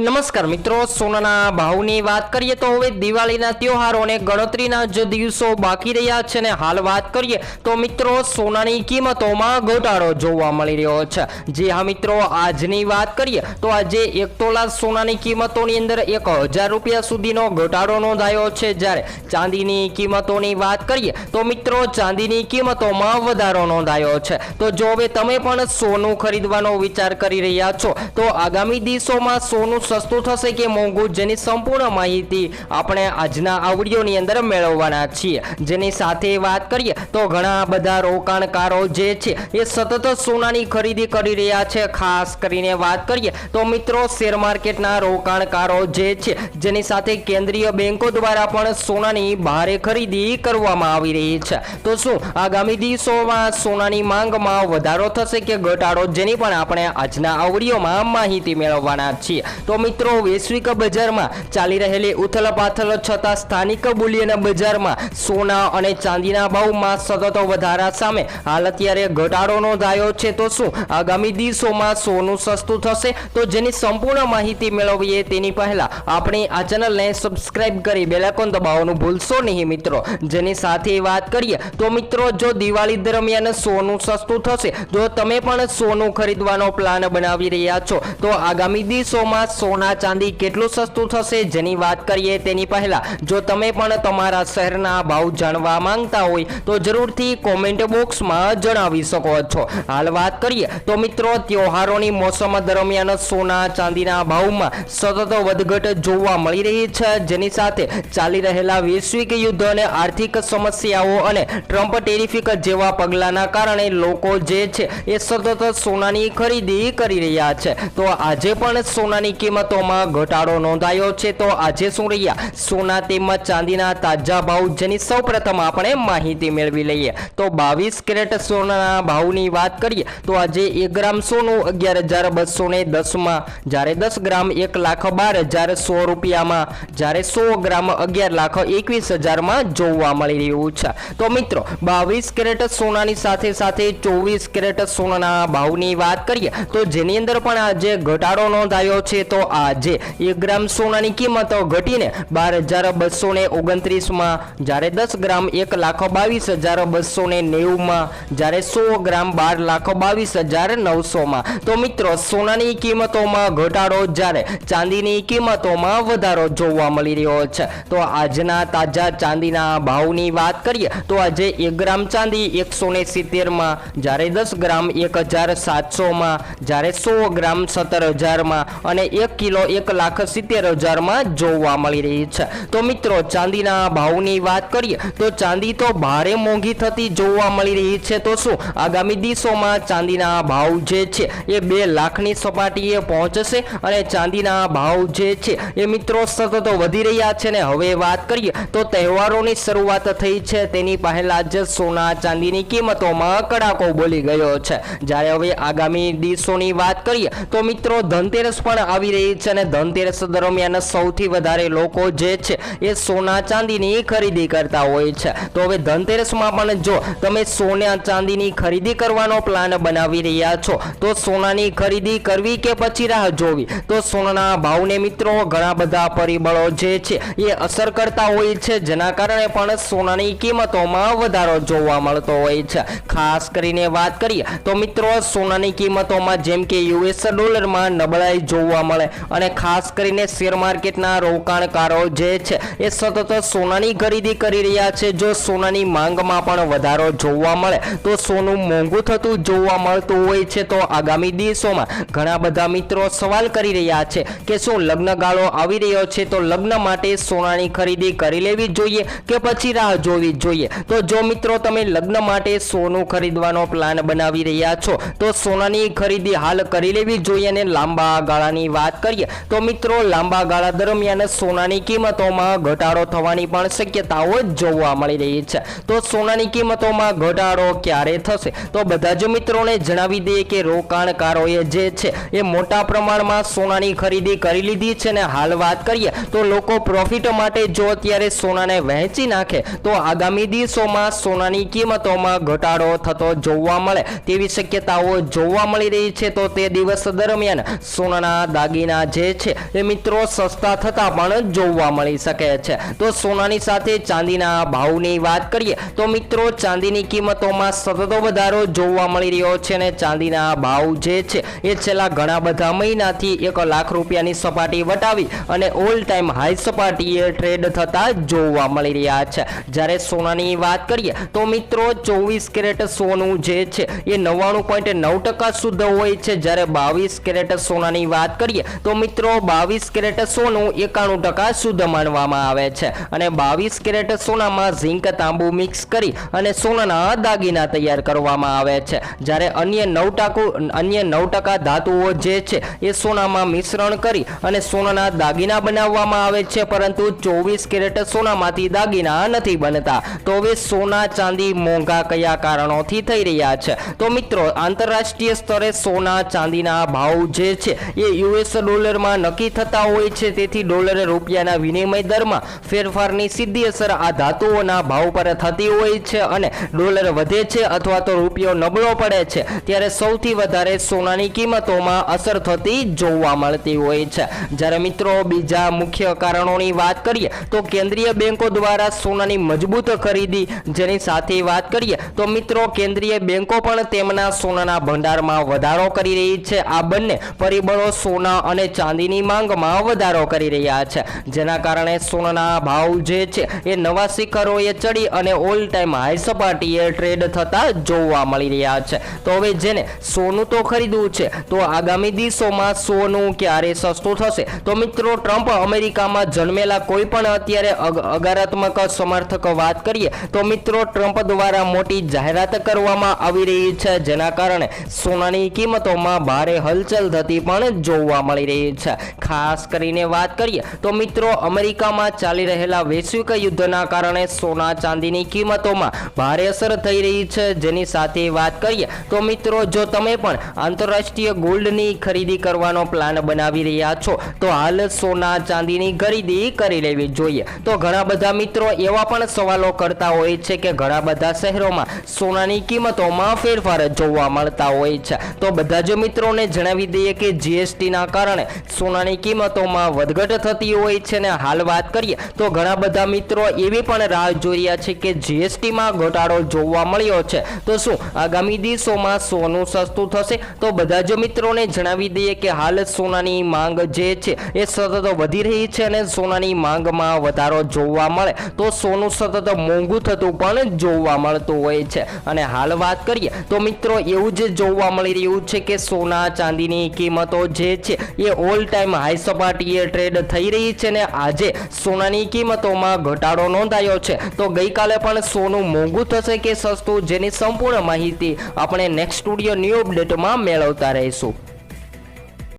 નમસ્કાર મિત્રો, સોનાના ભાવની વાત કરીએ તો હવે દિવાળીના તહેવારોને ગણતરીના જ દિવસો બાકી રહ્યા છે ને હાલ વાત કરીએ તો મિત્રો, સોનાની કિંમતોમાં ઘટાડો જોવા મળી રહ્યો છે. જે હા મિત્રો, આજની વાત કરીએ તો આજે એક તોલા સોનાની કિંમતોની અંદર એક હજાર રૂપિયા સુધીનો ઘટાડો નોંધાયો છે. જ્યારે ચાંદીની કિંમતોની વાત કરીએ તો મિત્રો, ચાંદીની કિંમતોમાં વધારો નોંધાયો છે. તો જો હવે તમે પણ સોનું ખરીદવાનો વિચાર કરી રહ્યા છો, તો આગામી દિવસોમાં સોનું સસ્તું થશે કે મોંઘું જેની સંપૂર્ણ માહિતી આપણે આજના આ વિડીયોની અંદર મેળવવાના છીએ. જેની સાથે વાત કરીએ તો ઘણા બધા રોકાણકારો જે છે એ સતત સોનાની ખરીદી કરી રહ્યા છે. ખાસ કરીને વાત કરીએ તો મિત્રો શેર માર્કેટના રોકાણકારો જે છે જેની સાથે કેન્દ્રીય બેંકો દ્વારા પણ સોનાની ભારે ખરીદી કરવામાં આવી રહી છે. તો શું આગામી દિવસોમાં સોનાની માંગમાં વધારો થશે કે ઘટાડો? જેની પણ આપણે આજના આ વિડીયોમાં માહિતી મેળવવાના છીએ. તો મિત્રો, વૈશ્વિક બજારમાં ચાલી રહેલી ઉથલપાથલ છતાં સ્થાનિક બુલિયન બજારમાં સોના અને ચાંદીના ભાવમાં સતત વધારા સામે હાલ અત્યારે ઘટાડો નોંધાયો છે. તો શું આગામી દિવસોમાં સોનું સસ્તું થશે? તો જેની સંપૂર્ણ માહિતી મેળવીએ તેની પહેલા આપણે આ ચેનલને સબસ્ક્રાઇબ કરી બેલાકોન દબાવવાનું ભૂલશો નહીં મિત્રો. જેની સાથે વાત કરીએ તો મિત્રો, જો દિવાળી દરમિયાન સોનું સસ્તું થશે, જો તમે પણ સોનું ખરીદવાનો પ્લાન બનાવી રહ્યા છો, તો આગામી દિવસોમાં સોના ચાંદી કેટલું સસ્તું થશે જેની વાત કરીએ તેની પહેલા. જો તમે પણ તમારા શહેરના ભાવ જાણવા માંગતા હોય, તો જરૂરથી કોમેન્ટ બોક્સમાં જણાવી શકો છો. હાલ વાત કરીએ, તો મિત્રો તહેવારોની મોસમ દરમિયાન સોના ચાંદીના ભાવમાં સતત વધઘટ જોવા મળી રહી છે. જેની સાથે ચાલી રહેલા વૈશ્વિક યુદ્ધ અને આર્થિક સમસ્યાઓ અને ટ્રમ્પ ટેરિફિક જેવા પગલાંના કારણે લોકો જે છે એ સતત સોનાની ખરીદી કરી રહ્યા છે. તો આજે પણ સોનાની કિંમતોમાં ઘટાડો નોંધાયો છે તો આજે શું રહ્યા? સોના તેમજ ચાંદીના તાજા ભાવ જેની સૌપ્રથમ આપણે માહિતી મેળવી લઈએ. તો બાવીસ કેરેટ સોનાના ભાવની વાત કરીએ, તો આજે એક ગ્રામ સોનું અગિયાર હજાર બસો દસમાં, જ્યારે દસ ગ્રામ એક લાખ બાર હજાર સો રૂપિયામાં, જ્યારે સો ગ્રામ અગિયાર લાખ એકવીસ હજારમાં જોવા મળી રહ્યું છે. તો મિત્રો, બાવીસ કેરેટ સોનાની સાથે સાથે ચોવીસ કેરેટ સોનાના ભાવની વાત કરીએ, તો જેની અંદર પણ આજે ઘટાડો નોંધાયો છે તો આજે એક ગ્રામ સોનાની કિંમત ઘટીને બાર હજાર બસો ને ઓગણત્રીસમાં, જ્યારે દસ ગ્રામ એક લાખ બાવીસ હજાર બસો ને નેવુંમાં, જ્યારે સો ગ્રામ બાર લાખ બાવીસ હજાર નવસોમાં. તો મિત્રો, સોનાની કિંમતોમાં ઘટાડો જ્યારે ચાંદીની કિંમતોમાં વધારો જોવા મળી રહ્યો છે. તો આજના તાજા ચાંદીના ભાવની વાત કરીએ, તો આજે એક ગ્રામ ચાંદી એકસો ને સિત્તેરમાં, જ્યારે દસ ગ્રામ એક હજાર સાતસોમાં, જ્યારે સો ગ્રામ સત્તર હજારમાં અને એક કિલો એક લાખ સિત્તેર હજારમાં જોવા મળી રહી છે. તો મિત્રો, ચાંદીના ભાવની વાત કરીએ, તો ચાંદી તો ભારે મોંઘી થતી જોવા મળી રહી છે. તો શું, આગામી દિવસોમાં ચાંદીના ભાવ જે છે, એ બે લાખની સપાટીએ પહોંચશે અને ચાંદીના ભાવ જે છે, એ મિત્રો સતત વધી રહ્યા છે ને હવે વાત કરીએ, તો તહેવારોની શરૂઆત થઈ છે. તેની પહેલા જ સોના ચાંદીની કિંમતોમાં કડાકો બોલી ગયો છે. જ્યારે હવે આગામી દિવસોની વાત કરીએ, તો મિત્રો ધનતેરસ પણ આવી રહી છે અને ધનતેરસ દરમિયાન સૌથી વધારે લોકો જે છે એ સોના ચાંદીની ખરીદી કરતા હોય છે. તો હવે ધનતેરસમાં પણ જો તમે સોના ચાંદીની ખરીદી કરવાનો પ્લાન બનાવી રહ્યા છો, તો સોનાની ખરીદી કરવી કે પછી રાહ જોવી? તો સોનાના ભાવને મિત્રો ઘણા બધા પરિબળો જે છે એ અસર કરતા હોય છે, જેના કારણે પણ સોનાની કિંમતોમાં વધારો જોવા મળતો હોય છે. ખાસ કરીને વાત કરીએ, તો મિત્રો સોનાની કિંમતોમાં જેમ કે યુએસ ડોલરમાં નબળાઈ જોવા મળે અને ખાસ કરીને શેર માર્કેટના રોકાણકારો જે છે, એ સતત સોનાની ખરીદી કરી રહ્યા છે. જો સોનાની માંગમાં પણ વધારો જોવા મળે, તો સોનું મોંઘું થતું જોવા મળતું હોય છે. તો આગામી દિવસોમાં ઘણા બધા મિત્રો સવાલ કરી રહ્યા છે કે શું લગ્ન ગાળો આવી રહ્યો છે? તો લગ્ન માટે સોનાની ખરીદી કરી લેવી જોઈએ કે પછી રાહ જોવી જોઈએ? તો જો મિત્રો તમે લગ્ન માટે સોનું ખરીદવાનો પ્લાન બનાવી રહ્યા છો, તો સોનાની ખરીદી હાલ કરી લેવી જોઈએ અને લાંબા ગાળાની વાત કરીએ. તો મિત્રો, લાંબા ગાળા દરમિયાન સોનાની કિંમતોમાં ઘટાડો થવાની પણ શક્યતાઓ જોવા મળી રહી છે. તો સોનાની કિંમતોમાં ઘટાડો ક્યારે થશે? તો બધા જ મિત્રોને જણાવી દઈએ કે રોકાણકારોએ જે છે, એ મોટા પ્રમાણમાં સોનાની ખરીદી કરી લીધી છે ને હાલ વાત કરીએ, તો લોકો પ્રોફિટ માટે જો અત્યારે સોનાને વહેંચી નાખે, તો આગામી દિવસોમાં સોનાની કિંમતોમાં ઘટાડો થતો જોવા મળે. તેવી શક્યતાઓ જોવા મળી રહી છે. તો તે દિવસ દરમિયાન સોનાના દાગીના ચાંદીના જે છે એ મિત્રો સસ્તા થતા પણ જોવા મળી શકે છે. તો સોનાની સાથે ચાંદીના ભાવની વાત કરીએ, તો મિત્રો ચાંદીની કિંમતોમાં સતત વધારો જોવા મળી રહ્યો છે અને ચાંદીના ભાવ જે છે એ છેલ્લા ઘણા બધા મહિનાથી એક લાખ રૂપિયાની સપાટી વટાવી અને ઓલ ટાઈમ હાઈ સપાટીએ ટ્રેડ થતા જોવા મળી રહ્યા છે. જ્યારે સોનાની વાત કરીએ, તો મિત્રો ચોવીસ કેરેટ સોનું જે છે એ નવ્વાણું પોઈન્ટ નવ ટકા શુદ્ધ હોય છે. જ્યારે બાવીસ કેરેટ સોનાની વાત કરીએ તો મિત્રો, બાવીસ કેરેટ સોનું એકાણું ટકા શુદ્ધ માનવામાં આવે છે. અને બાવીસ કેરેટ સોનામાં ઝીંક તાંબુ મિક્સ કરી અને સોનાના દાગીના તૈયાર કરવામાં આવે છે. જ્યારે અન્ય નવ ટાકુ, અન્ય નવ ટકા ધાતુઓ જે છે, એ સોનામાં મિશ્રણ કરી અને સોનાના દાગીના બનાવવામાં આવે છે. પરંતુ ચોવીસ કેરેટ સોનામાંથી દાગીના નથી બનતા. તો હવે સોના ચાંદી મોંઘા કયા કારણોથી થઈ રહ્યા છે? તો મિત્રો, આંતરરાષ્ટ્રીય સ્તરે સોના ચાંદીના ભાવ જે છે, એ યુએસ ડોલરમાં નક્કી થતા હોય છે. તેથી ડોલર રૂપિયાના વિનિમય દરમાં ફેરફારની સીધી અસર આ ધાતુઓના ભાવ પર થતી હોય છે અને ડોલર વધે છે અથવા તો રૂપિયો નબળો પડે છે. ત્યારે સૌથી વધારે સોનાની કિંમતોમાં અસર થતી જોવા મળતી હોય છે. જ્યારે મિત્રો, બીજા મુખ્ય કારણોની વાત કરીએ, તો કેન્દ્રીય બેંકો દ્વારા સોનાની મજબૂત ખરીદી જેની સાથે વાત કરીએ, તો મિત્રો, કેન્દ્રીય બેંકો પણ તેમના સોનાના ભંડારમાં વધારો કરી રહી છે. આ બંને પરિબળો સોના અને ચાંદીની માંગમાં વધારો કરી રહ્યા છે. જેના કારણે સોનાના ભાવ જે છે એ નવા શિખરોએ ચડી અને ઓલ ટાઈમ હાઈ સપાટીએ ટ્રેડ થતા જોવા મળી રહ્યા છે. તો હવે જેને સોનું તો ખરીદવું છે, તો આગામી દિવસોમાં સોનું ક્યારે સસ્તું થશે? તો મિત્રો, ટ્રમ્પ અમેરિકામાં જન્મેલા કોઈ પણ અત્યારે અગ- હકારાત્મક સમર્થક વાત કરીએ, તો મિત્રો, ટ્રમ્પ દ્વારા મોટી જાહેરાત કરવામાં આવી રહી છે, જેના કારણે સોનાની કિંમતોમાં ભારે હલચલ થતી પણ જોવા મળી રહી છે. ખાસ કરીને વાત કરીએ તો મિત્રો, અમેરિકામાં ચાલી રહેલા વૈશ્વિક યુદ્ધના કારણે સોના ચાંદીની કિંમતોમાં ભારે અસર થઈ રહી છે. જેની સાથે વાત કરીએ તો મિત્રો, જો તમે પણ આંતરરાષ્ટ્રીય ગોલ્ડની ખરીદી કરવાનો પ્લાન બનાવી રહ્યા છો, તો હાલ સોના ચાંદીની ખરીદી કરી લેવી જોઈએ. તો ઘણા બધા મિત્રો એવા પણ સવાલો કરતા હોય છે કે ઘણા બધા શહેરોમાં સોનાની કિંમતોમાં ફેરફાર જોવા મળતા હોય છે. તો બધા જ મિત્રોને જણાવી દઈએ કે જીએસટી ના કારણે સોનાની કિંમતોમાં વધઘટ થતી હોય છે ને હાલ વાત કરીએ તો ઘણા બધા મિત્રો એવી પણ રાહ જોઈ રહ્યા છે કે જીએસટીમાં ઘટાડો જોવા મળ્યો છે. તો શું આગામી દિવસોમાં સોનું સસ્તું થશે? તો બધા જ મિત્રોને જણાવી દઈએ કે હાલ સોનાની માંગ જે છે એ સતત વધી રહી છે અને સોનાની માંગમાં વધારો જોવા મળે. તો સોનું સતત મોંઘું થતું પણ જોવા મળતું હોય છે. અને હાલ વાત કરીએ તો મિત્રો એવું જ જોવા મળી રહ્યું છે કે સોના ચાંદીની કિંમતો જે છે એ ઓલ ટાઈમ હાઈ સપાટીએ ટ્રેડ થઈ રહી છે ને આજે સોનાની કિંમતોમાં ઘટાડો નોંધાયો છે. તો ગઈકાલે પણ સોનું મોંઘું થશે કે સસ્તું, જેની સંપૂર્ણ માહિતી આપણે નેક્સ્ટ સ્ટુડિયો ન્યૂ અપડેટમાં મેળવતા રહીશું.